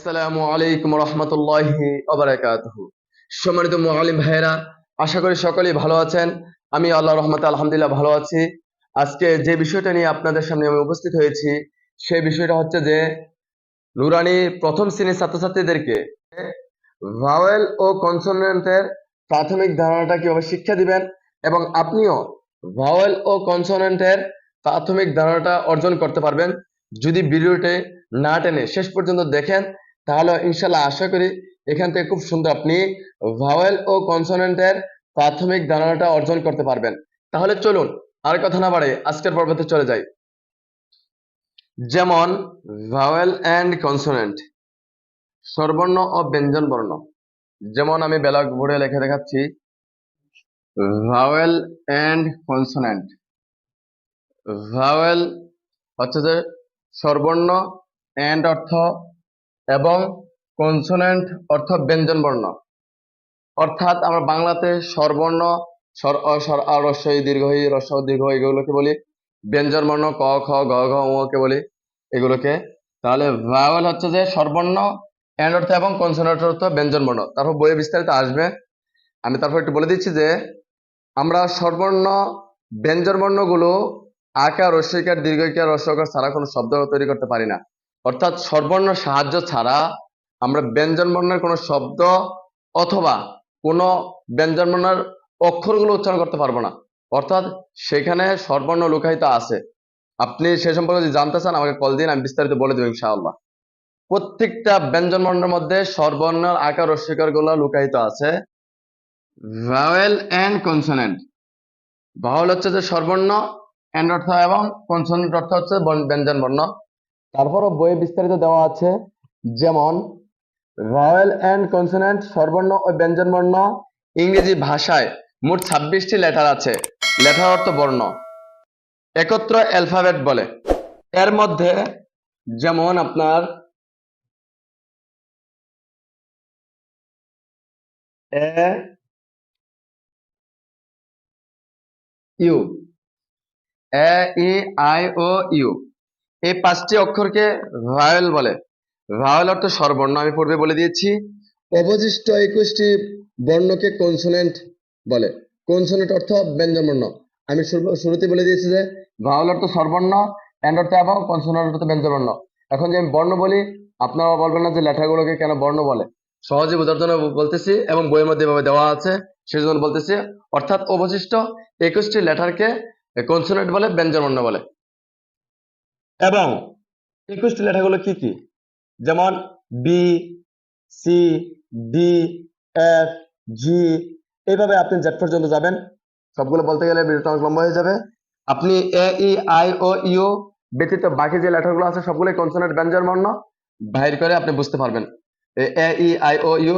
আসসালামু আলাইকুম রহমতুল্লাহি সম্মানিত মুআলিম ভাইয়েরা, আশা করি সকলেই ভালো আছেন। আমি আল্লাহ রহমতে আলহামদুলিল্লাহ ভালো আছি। আজকে যে বিষয়টা নিয়ে আপনাদের সামনে আমি উপস্থিত হয়েছি বিষয়টা হচ্ছে যে, নুরানি প্রথম শ্রেণির ছাত্রছাত্রীদেরকে ভাওয়েল ও কনসোনেন্টের প্রাথমিক ধারণাটা কীভাবে শিক্ষা দিবেন এবং আপনিও ভাওয়েল ও কনসোনেন্টের প্রাথমিক ধারণাটা অর্জন করতে পারবেন। যদি ভিডিওটি না টেনে শেষ পর্যন্ত দেখেন তাহলে ইনশাল্লাহ আশা করি এখান থেকে খুব সুন্দর আপনি ভাওয়েল ও কনসোনেন্টের প্রাথমিক ধারণাটা অর্জন করতে পারবেন। তাহলে চলুন আর কথা না বাড়ে আজকের পর্বতে চলে যাই। যেমন ভাওয়েল অ্যান্ড কনসোনেন্ট স্বরবর্ণ ও ব্যঞ্জন বর্ণ। যেমন আমি ব্যালক বোর্ডে লিখে দেখাচ্ছি ভাওয়েল অ্যান্ড কনসোনেন্ট ভাওয়েল হচ্ছে যে স্বরবর্ণ অ্যান্ড অর্থ এবং কনসোনেন্ট অর্থ ব্যঞ্জন বর্ণ। অর্থাৎ আমরা বাংলাতে স্বরবর্ণ, স্বর, অ, স্বর, আ রস্ব ই, দীর্ঘ, ই রস্ব দীর্ঘ এগুলোকে বলি। ব্যঞ্জন বর্ণ, ক, খ, গ, ঘ কে বলি এগুলোকে। তাহলে ভাওয়েল হচ্ছে যে স্বরবর্ণ অ্যান্ড অর্থ এবং কনসোনেন্ট অর্থ ব্যঞ্জন বর্ণ। তারপর বইয়ে বিস্তারিত আসবে। আমি তারপর একটু বলে দিচ্ছি যে আমরা স্বরবর্ণ, ব্যঞ্জন বর্ণগুলো আকার রস্যিকার দীর্ঘিকার রস্যকার ছাড়া কোনো শব্দ তৈরি করতে পারি না। অর্থাৎ স্বরবর্ণ সাহায্য ছাড়া আমরা ব্যঞ্জন বর্ণের কোনো শব্দ অথবা কোনো ব্যঞ্জন বর্ণের অক্ষরগুলো উচ্চারণ করতে পারব না। অর্থাৎ সেখানে স্বরবর্ণ লুকায়িত আছে। আপনি সে সম্পর্কে যদি জানতে চান, আমাকে কল দিন, আমি বিস্তারিত বলে দেবো ইনশাআল্লাহ। প্রত্যেকটা ব্যঞ্জন বর্ণের মধ্যে স্বরবর্ণের আকার রস্যিকারগুলো লুকায়িত আছে। ভাওয়েল অ্যান্ড কনসোনেন্ট ভাওয়েল হচ্ছে যে স্বরবর্ণ অ্যান্ড অর্থ এবং কনসোনেন্ট অর্থ হচ্ছে বন- ব্যঞ্জন বর্ণ। তারপরও বইয়ে বিস্তারিত দেওয়া আছে, যেমন ভাওয়েল অ্যান্ড কনসোনেন্ট স্বরবর্ণ ও ব্যঞ্জন বর্ণ ইংরেজি ভাষায় মোট ছাব্বিশটি লেটার আছে, লেটার অর্থ বর্ণ। একত্র অ্যালফাবেট বলে। এর মধ্যে, যেমন আপনার, A, U, A, E, I, O, U. এই পাঁচটি অক্ষরকে ভাওয়েল বলে। ভাওয়েল অর্থ স্বরবর্ণ। আমি পূর্বে বলে দিয়েছি, অবশিষ্ট একুশটি বর্ণকে কনসোনেন্ট বলে। কনসোনেন্ট অর্থ ব্যঞ্জন বর্ণ আমি শুরুতে বলে দিয়েছি যে, ভাওয়েল অর্থ স্বরবর্ণ অ্যান্ড অর্থ এবং কনসোনেন্ট অর্থ ব্যঞ্জন বর্ণ এখন যে আমি বর্ণ বলি আপনারা বলবেন না যে লেটারগুলোকে কেন বর্ণ বলে। সহজে বোঝার জন্য বলতেছি, এবং বইয়ের মধ্যে এভাবে দেওয়া আছে সেই জন্য বলতেছি, অর্থাৎ অবশিষ্ট একুশটি লেটারকে কনসোনেন্ট বলে ব্যঞ্জন বর্ণ বলে। এবং একুশটি লেটারগুলো কি কি? যেমন B C D F G এইভাবে আপনি জেড পর্যন্ত যাবেন। সবগুলো বলতে গেলে ভিডিওটা অনেক লম্বা হয়ে যাবে। আপনি এ ই আই ও ইউ ব্যতীত বাকি যে লেটারগুলো আছে সবগুলোই কনসোনেন্ট ব্যঞ্জন বর্ণ বাহির করে আপনি বুঝতে পারবেন। এ ই আই ও ইউ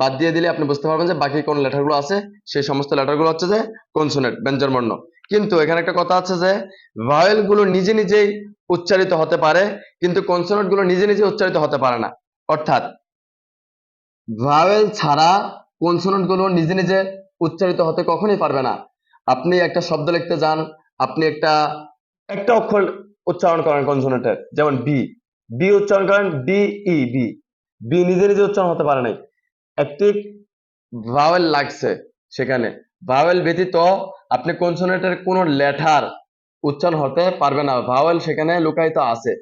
বাদ দিয়ে দিলে আপনি বুঝতে পারবেন যে বাকি কোন লেটারগুলো আছে, সেই সমস্ত লেটারগুলো হচ্ছে যে কনসোনেন্ট ব্যঞ্জন বর্ণ কিন্তু এখানে একটা কথা আছে যে ভাওয়েলগুলো নিজে নিজেই উচ্চারিত হতে পারে, কিন্তু কনসোনেন্টগুলো নিজে নিজে উচ্চারিত হতে পারে না। অর্থাৎ, ভাওয়েল ছাড়া কনসোনেন্টগুলো নিজে নিজে উচ্চারিত হতে কখনোই পারবে না। আপনি একটা শব্দ লিখতে যান, আপনি একটা একটা অক্ষর উচ্চারণ করেন কনসোনেন্টের, যেমন বি। বি উচ্চারণ করেন বি ই বি বি নিজে নিজে উচ্চারণ হতে পারে নাই। একটি ভাওয়েল লাগছে সেখানে। ভাওয়েল ব্যতীত আপনি কনসোনেন্টের কোনো লেটার উচ্চারণ হতে পারবে না। ভাওয়েল সেখানে লুকায়িত আছে।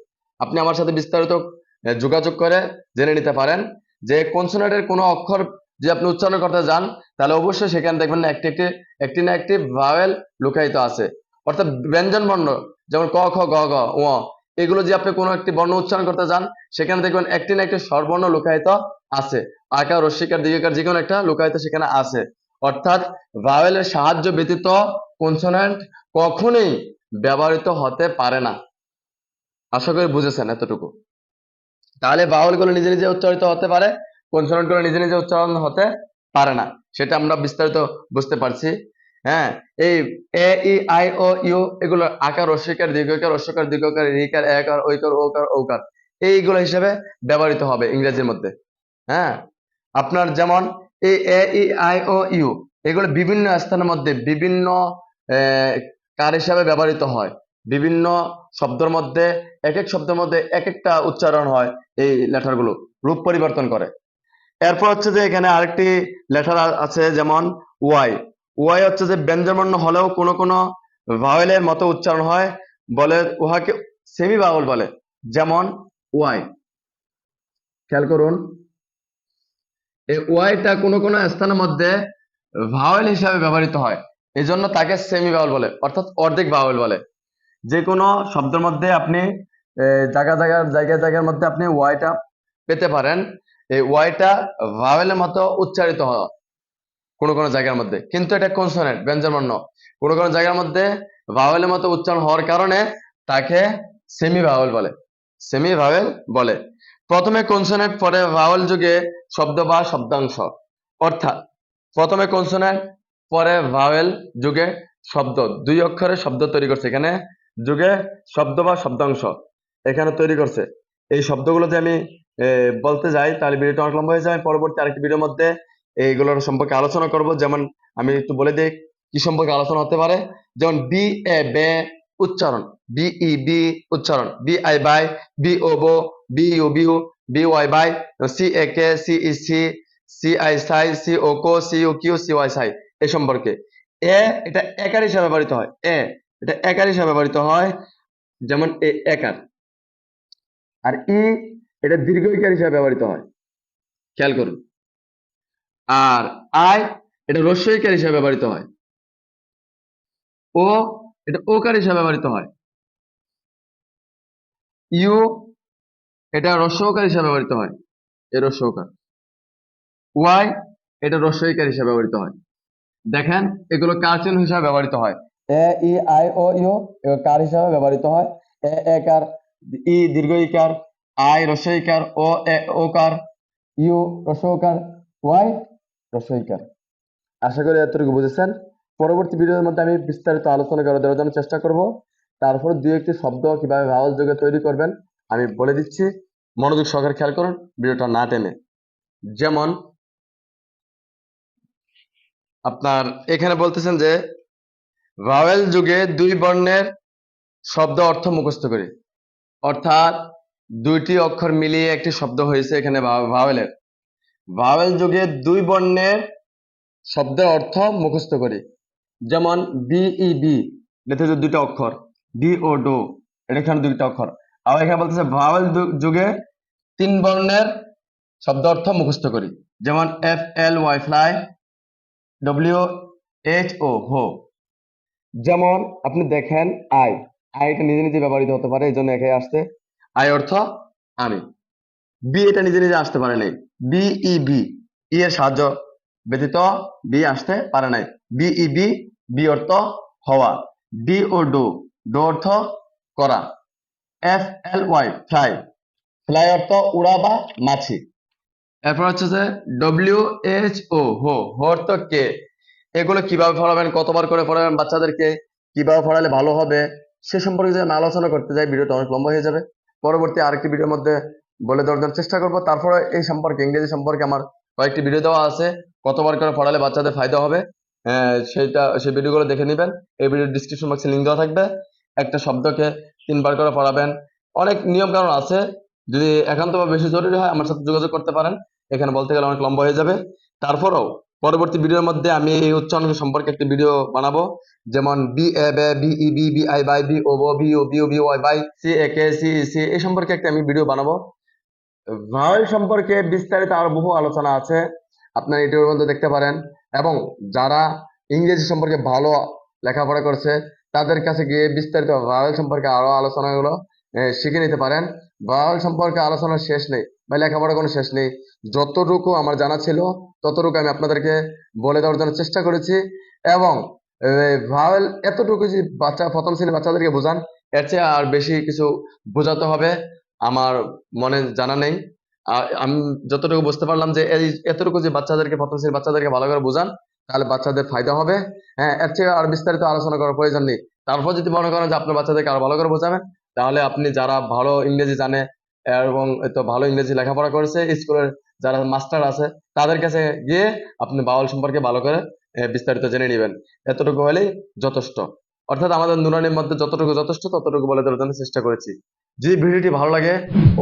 আপনি আমার সাথে বিস্তারিত যোগাযোগ করে জেনে নিতে পারেন যে কনসোনেন্টের কোনো অক্ষর যে আপনি উচ্চারণ করতে যান, তাহলে অবশ্যই সেখানে দেখবেন না একটি একটি একটি না একটি ভাওয়েল লুকায়িত আছে। অর্থাৎ ব্যঞ্জন বর্ণ, যেমন ক, খ, গ গ ও এগুলো যে আপনি কোনো একটি বর্ণ উচ্চারণ করতে যান, সেখানে দেখবেন একটি না একটি স্বরবর্ণ লুকায়িত আছে। আকার রস্যিকার দীর্ঘিকার যে কোনো একটা লুকায়িত সেখানে আছে। অর্থাৎ ভাওয়েলের সাহায্য ব্যতীত কনসোনেন্ট কখনোই ব্যবহৃত হতে পারে না। আশা করি বুঝেছেন এতটুকু। তাহলে ভাওয়েলগুলো নিজে নিজে উচ্চারিত হতে পারে কনসোনেন্টগুলো নিজে নিজে উচ্চারণ হতে পারে না। সেটা আমরা বিস্তারিত বুঝতে পারছি। হ্যাঁ এই এ, ই, আই, ও, ইউ এগুলো আকার রস্যিকার দীর্ঘকার রস্যকার দীর্ঘকার রিকার একার, ঐকার, ওকার ওকার এইগুলো হিসেবে ব্যবহৃত হবে ইংরেজির মধ্যে। হ্যাঁ আপনার যেমন এই এ, ই, আই, ও, ইউ। এগুলো বিভিন্ন স্থানের মধ্যে বিভিন্ন কার হিসাবে ব্যবহৃত হয়। বিভিন্ন শব্দের মধ্যে এক এক শব্দের মধ্যে এক একটা উচ্চারণ হয় এই লেটারগুলো, রূপ পরিবর্তন করে। এরপর হচ্ছে যে এখানে আরেকটি লেটার আছে যেমন ওয়াই। ওয়াই হচ্ছে যে ব্যঞ্জনবর্ণ হলেও কোনো কোনো ভাওয়েলের মতো উচ্চারণ হয়, বলে উহাকে সেমি ভাওয়েল বলে, যেমন ওয়াই। খেয়াল করুন। এই ওয়াইটা কোনো কোনো স্থানের মধ্যে ভাওয়েল হিসাবে ব্যবহৃত হয়। এই জন্য তাকে সেমি ভাওয়েল বলে, অর্থাৎ অর্ধেক ভাওয়েল বলে। যে কোনো শব্দের মধ্যে আপনি জায়গা জায়গার জায়গায় জায়গার মধ্যে আপনি ওয়াইটা পেতে পারেন। এই ওয়াইটা ভাওয়েলের মতো উচ্চারিত হয় কোনো কোনো জায়গার মধ্যে। কিন্তু এটা কনসোনেন্ট ব্যঞ্জনবর্ণ কোনো কোনো জায়গার মধ্যে ভাওয়েলের মতো উচ্চারণ হওয়ার কারণে তাকে সেমি ভাওয়েল বলে। সেমি ভাওয়েল বলে। প্রথমে কনসোনেন্ট পরে ভাওয়েল যুগে শব্দ বা শব্দাংশ। অর্থাৎ প্রথমে কনসোনেন্ট পরে ভাওয়েল যুগে শব্দ। দুই অক্ষরে শব্দ তৈরি করছে। এখানে যুগে শব্দ বা শব্দাংশ এখানে তৈরি করছে। এই শব্দগুলো যে আমি বলতে যাই, তাহলে ভিডিওটা অনেক লম্বা হয়ে যায় পরবর্তী আরেকটি ভিডিওর মধ্যে এইগুলোর সম্পর্কে আলোচনা করব। যেমন আমি একটু বলে দিই কি সম্পর্কে আলোচনা হতে পারে। যেমন বি এ বে উচ্চারণ। বি ই বি উচ্চারণ। B I by B O বো এ সি সি আই সাই সি ও কো সি ইউ কিউ সি ওয়াই সাই এই সম্পর্কে। এ, এটা একার হিসাবে ব্যবহৃত হয়। এ, এটা একার হিসাবে ব্যবহৃত হয়, যেমন এ একার। আর ই, এটা দীর্ঘ ইকার হিসাবে ব্যবহৃত হয়। খেয়াল করুন। আর আই, এটা রস্যইকার হিসাবে ব্যবহৃত হয়। ও, এটা ওকার হিসাবে ব্যবহৃত হয়। ইউ এটা রস্যকার হিসাবে ব্যবহৃত হয়। এ রস্যকার ওয়াই এটা রস্যইকার হিসাবে ব্যবহৃত হয়। দেখেন, এগুলো কার চিহ্ন হিসাবে ব্যবহৃত হয়? এ, ই, আই, ও ইউ কার হিসাবে ব্যবহৃত হয়? এ একার ই দীর্ঘ ইকার আই রস্যইকার ও, এ ওকার ইউ রস্যকার ওয়াই রস্যইকার আশা করি এতটুকু বুঝেছেন। পরবর্তী ভিডিওর মধ্যে আমি বিস্তারিত আলোচনা করে দেওয়ার জন্য চেষ্টা করব। তারপর দুই একটি শব্দ কীভাবে ভাওয়াল যোগে তৈরি করবেন আমি বলে দিচ্ছি, মনোযোগ সহকারে খেয়াল করুন, ভিডিওটা না টেনে। যেমন, আপনার এখানে বলতেছেন যে, ভাওয়েল যুগে দুই বর্ণের শব্দ অর্থ মুখস্থ করি। অর্থাৎ, দুইটি অক্ষর মিলিয়ে একটি শব্দ হয়েছে এখানে ভাওয়েলের। ভাওয়েল যুগে দুই বর্ণের শব্দের অর্থ মুখস্থ করি। যেমন বিই বি এটাতে যে দুইটা অক্ষর। ডি ও ডো, এটা এখানে দুইটা অক্ষর। আবার এখানে বলতেছে ভাওয়েল যুগে তিন বর্ণের শব্দ অর্থ মুখস্থ করি। যেমন F, L, Y, fly, W, H, O, হো। যেমন আপনি দেখেন আই। আইটা নিজে নিজে ব্যবহৃত হতে পারে এই জন্য এখানে আসছে। আই অর্থ আমি। বি এটা নিজে নিজে আসতে পারে নাই। B, E B. ই এর সাহায্য ব্যতীত বি আসতে পারে নাই। B, E, B. বি অর্থ হওয়া। D O do. ডো অর্থ করা। F L Y fly fly অর্থ উড়া বা মাছি। এরপর হচ্ছে যে ডব্লিউ এইচ ও হো হো অর্থ কে? এগুলো কীভাবে পড়াবেন, কতবার করে পড়াবেন, বাচ্চাদেরকে কীভাবে পড়ালে ভালো হবে, সে সম্পর্কে যদি আলোচনা করতে যাই, ভিডিওটা অনেক লম্বা হয়ে যাবে। পরবর্তী আরেকটি ভিডিওর মধ্যে বলে দেওয়ার চেষ্টা করব। তারপরে এই সম্পর্কে, ইংরেজি সম্পর্কে আমার কয়েকটি ভিডিও দেওয়া আছে। কতবার করে পড়ালে বাচ্চাদের ফায়দা হবে সেটা সেই ভিডিওগুলো দেখে নেবেন। এই ভিডিও ডিসক্রিপশন বক্সে লিঙ্ক দেওয়া থাকবে। একটা শব্দকে তিনবার করে পড়াবেন। অনেক নিয়ম কানুন আছে। যদি একান্ত বা বেশি জরুরি হয়, আমার সাথে যোগাযোগ করতে পারেন। এখানে বলতে গেলে অনেক লম্বা হয়ে যাবে। তারপরেও পরবর্তী ভিডিওর মধ্যে আমি এই উচ্চারণ সম্পর্কে একটি ভিডিও বানাবো। যেমন বি এ বে B B I by B O বো O B O B Y by C A K C C এই সম্পর্কে একটা আমি ভিডিও বানাবো। ভাওয়েল সম্পর্কে বিস্তারিত আরও বহু আলোচনা আছে। আপনার এটির মধ্যে দেখতে পারেন। এবং যারা ইংরেজি সম্পর্কে ভালো লেখাপড়া করছে তাদের কাছে গিয়ে বিস্তারিত ভাওয়েল সম্পর্কে আরও আলোচনাগুলো শিখে নিতে পারেন। ভাওয়েল সম্পর্কে আলোচনার শেষ নেই বা লেখাপড়া কোনো শেষ নেই। যতটুকু আমার জানা ছিল, ততটুকু আমি আপনাদেরকে বলে দেওয়ার জন্য চেষ্টা করেছি এবং ভাওয়েল এতটুকু যে বাচ্চা, প্রথম শ্রেণির বাচ্চাদেরকে বোঝান, এর চেয়ে আর বেশি কিছু বোঝাতে হবে আমার মনে জানা নেই। আমি যতটুকু বুঝতে পারলাম যে এই, এতটুকু যে বাচ্চাদেরকে, প্রথম শ্রেণির বাচ্চাদেরকে ভালো করে বোঝান তাহলে বাচ্চাদের ফায়দা হবে। হ্যাঁ এর চেয়ে আর বিস্তারিত আলোচনা করার প্রয়োজন নেই। তারপর যদি মনে করেন যে আপনার বাচ্চাদেরকে আরও ভালো করে বোঝাবেন, তাহলে আপনি যারা ভালো ইংরেজি জানে, এবং তো ভালো ইংরেজি লেখাপড়া করেছে, স্কুলের যারা মাস্টার আছে, তাদের কাছে গিয়ে আপনি বাউল সম্পর্কে ভালো করে বিস্তারিত জেনে নেবেন। এতটুকু হলেই যথেষ্ট। অর্থাৎ আমাদের নুরানির মধ্যে যতটুকু যথেষ্ট, ততটুকু বলে দেওয়ার জন্য চেষ্টা করেছি। যদি ভিডিওটি ভালো লাগে,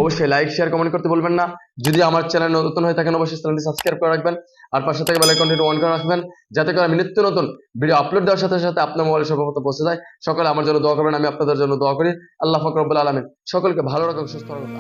অবশ্যই লাইক শেয়ার কমেন্ট করতে বলবেন না। যদি আমার চ্যানেল নতুন হয়ে থাকেন, অবশ্যই চ্যানেলটি সাবস্ক্রাইব করে রাখবেন। আর পাশে থেকে বেল আইকনটি অন করে রাখবেন, যাতে করে আমি নিত্য নতুন ভিডিও আপলোড দেওয়ার সাথে সাথে আপনার মোবাইলে সর্বপ্রথম পৌঁছে যায়। সকলে আমার জন্য দোয়া করবেন, আমি আপনাদের জন্য দোয়া করি। আল্লাহ ফকরবুল আলমিন। সকলকে ভালো রাখুন, সুস্থ রাখুন।